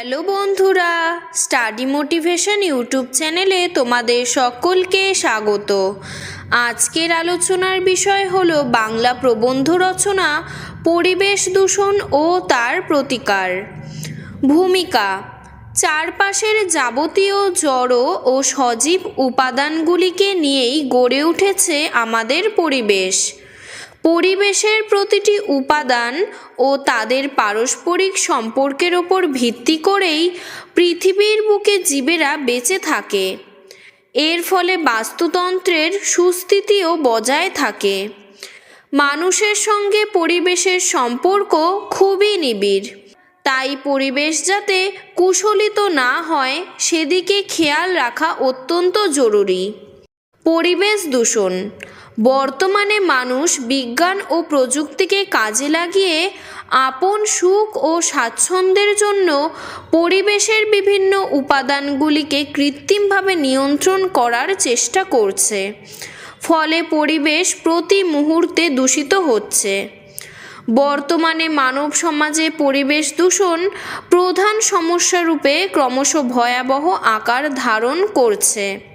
Hello বন্ধুরা study motivation YouTube চ্যানেলে তোমাদের সকলকে স্বাগত। আজকের আলোচনার বিষয় হলো বাংলা প্রবন্ধ রচনা, পরিবেশ দূষণ ও তার প্রতিকার। ভূমিকা, চারপাশের যাবতীয় জড় ও সজীব উপাদানগুলিকে নিয়েই গড়ে উঠেছে আমাদের পরিবেশ। পরিবেশের প্রতিটি উপাদান ও তাদের পারস্পরিক সম্পর্কের ওপর ভিত্তি করেই পৃথিবীর বুকে জীবেরা বেঁচে থাকে। এর ফলে বাস্তুতন্ত্রের সুস্থিতিও বজায় থাকে। মানুষের সঙ্গে পরিবেশের সম্পর্ক খুবই নিবিড়। তাই পরিবেশ যাতে কুশলিত না হয়, সেদিকে খেয়াল রাখা অত্যন্ত জরুরি। পরিবেশ দূষণ। বর্তমানে মানুষ বিজ্ঞান ও প্রযুক্তিকে কাজে লাগিয়ে আপন সুখ ও স্বাচ্ছন্দ্যের জন্য পরিবেশের বিভিন্ন উপাদানগুলিকে কৃত্রিমভাবে নিয়ন্ত্রণ করার চেষ্টা করছে। ফলে পরিবেশ প্রতি মুহূর্তে দূষিত হচ্ছে। বর্তমানে মানব সমাজে পরিবেশ দূষণ প্রধান সমস্যারূপে ক্রমশ ভয়াবহ আকার ধারণ করছে।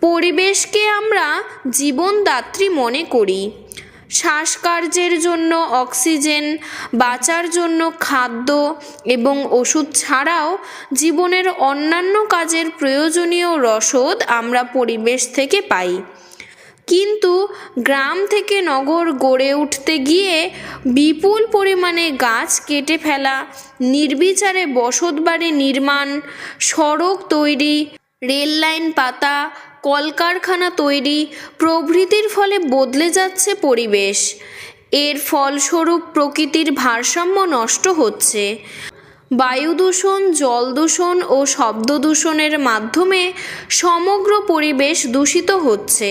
পরিবেশকে আমরা জীবনদাত্রী মনে করি। শ্বাসকার্যের জন্য অক্সিজেন, বাঁচার জন্য খাদ্য এবং ওষুধ ছাড়াও জীবনের অন্যান্য কাজের প্রয়োজনীয় রসদ আমরা পরিবেশ থেকে পাই। কিন্তু গ্রাম থেকে নগর গড়ে উঠতে গিয়ে বিপুল পরিমাণে গাছ কেটে ফেলা, নির্বিচারে বসতবাড়ি নির্মাণ, সড়ক তৈরি রেল লাইন, পাতা, কলকারখানা তৈরি প্রভৃতির ফলে বদলে যাচ্ছে পরিবেশ। এর ফলস্বরূপ প্রকৃতির ভারসাম্য নষ্ট হচ্ছে। বায়ু দূষণ, জল দূষণ ও শব্দ দূষণের মাধ্যমে সমগ্র পরিবেশ দূষিত হচ্ছে।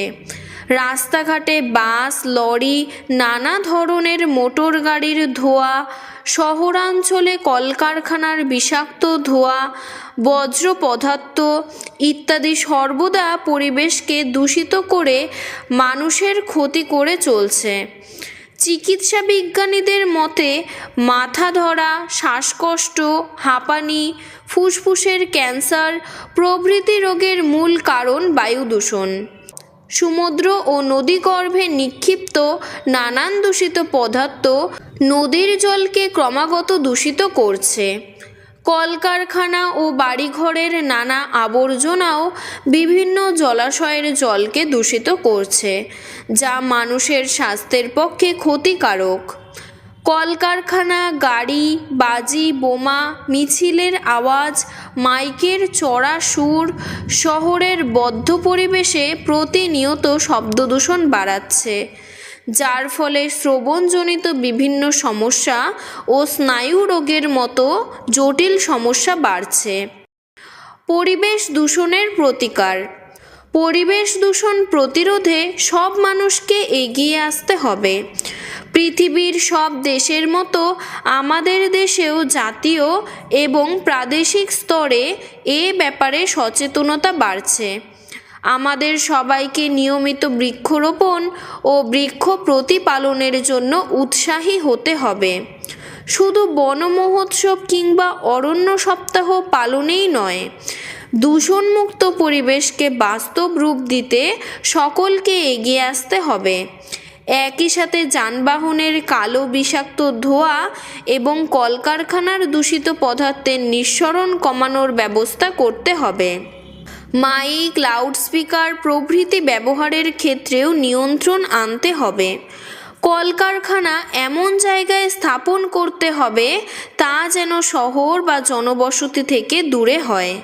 রাস্তাঘাটে বাস, লরি, নানা ধরনের মোটর গাড়ির ধোঁয়া, শহরাঞ্চলে কলকারখানার বিষাক্ত ধোঁয়া বজ্র পদার্থ ইত্যাদি সর্বদা পরিবেশকে দূষিত করে মানুষের ক্ষতি করে চলছে। চিকিৎসা বিজ্ঞানীদের মতে, মাথা ধরা, শ্বাসকষ্ট, হাঁপানি, ফুসফুসের ক্যান্সার প্রভৃতি রোগের মূল কারণ বায়ু দূষণ। সমুদ্র ও নদীগর্ভে নিক্ষিপ্ত নানান দূষিত পদার্থ নদীর জলকে ক্রমাগত দূষিত করছে। কলকারখানা ও বাড়িঘরের নানা আবর্জনাও বিভিন্ন জলাশয়ের জলকে দূষিত করছে, যা মানুষের স্বাস্থ্যের পক্ষে ক্ষতিকারক। কলকারখানা, গাড়ি, বাজি, বোমা, মিছিলের আওয়াজ, মাইকের চড়া সুর, শহরের বদ্ধ পরিবেশে প্রতিনিয়ত শব্দদূষণ বাড়াচ্ছে। যার ফলে শ্রবণজনিত বিভিন্ন সমস্যা ও স্নায়ু রোগের মতো জটিল সমস্যা বাড়ছে। পরিবেশ দূষণের প্রতিকার। পরিবেশ দূষণ প্রতিরোধে সব মানুষকে এগিয়ে আসতে হবে। পৃথিবীর সব দেশের মতো আমাদের দেশেও জাতীয় এবং প্রাদেশিক স্তরে এ ব্যাপারে সচেতনতা বাড়ছে। আমাদের সবাইকে নিয়মিত বৃক্ষরোপণ ও বৃক্ষ প্রতিপালনের জন্য উৎসাহী হতে হবে। শুধু বন মহোৎসব কিংবা অরণ্য সপ্তাহ পালনেই নয়, দূষণমুক্ত পরিবেশকে বাস্তব রূপ দিতে সকলকে এগিয়ে আসতে হবে। একই সাথে যানবাহনের কালো বিষাক্ত ধোঁয়া এবং কলকারখানার দূষিত পদার্থের নিঃসরণ কমানোর ব্যবস্থা করতে হবে। মাইক, লাউডস্পিকার প্রভৃতি ব্যবহারের ক্ষেত্রেও নিয়ন্ত্রণ আনতে হবে। কলকারখানা এমন জায়গায় স্থাপন করতে হবে, তা যেন শহর বা জনবসতি থেকে দূরে হয়।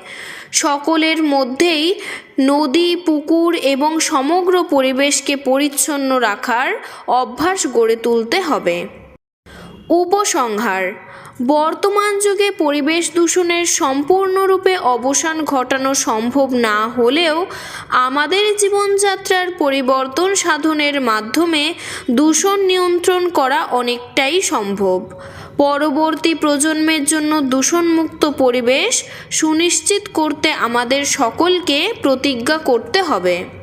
সকলের মধ্যেই নদী, পুকুর এবং সমগ্র পরিবেশকে পরিচ্ছন্ন রাখার অভ্যাস গড়ে তুলতে হবে। উপসংহার বর্তমান যুগে পরিবেশ দূষণের সম্পূর্ণরূপে অবসান ঘটানো সম্ভব না হলেও আমাদের জীবনযাত্রার পরিবর্তন সাধনের মাধ্যমে দূষণ নিয়ন্ত্রণ করা অনেকটাই সম্ভব। পরবর্তী প্রজন্মের জন্য দূষণমুক্ত পরিবেশ সুনিশ্চিত করতে আমাদের সকলকে প্রতিজ্ঞা করতে হবে।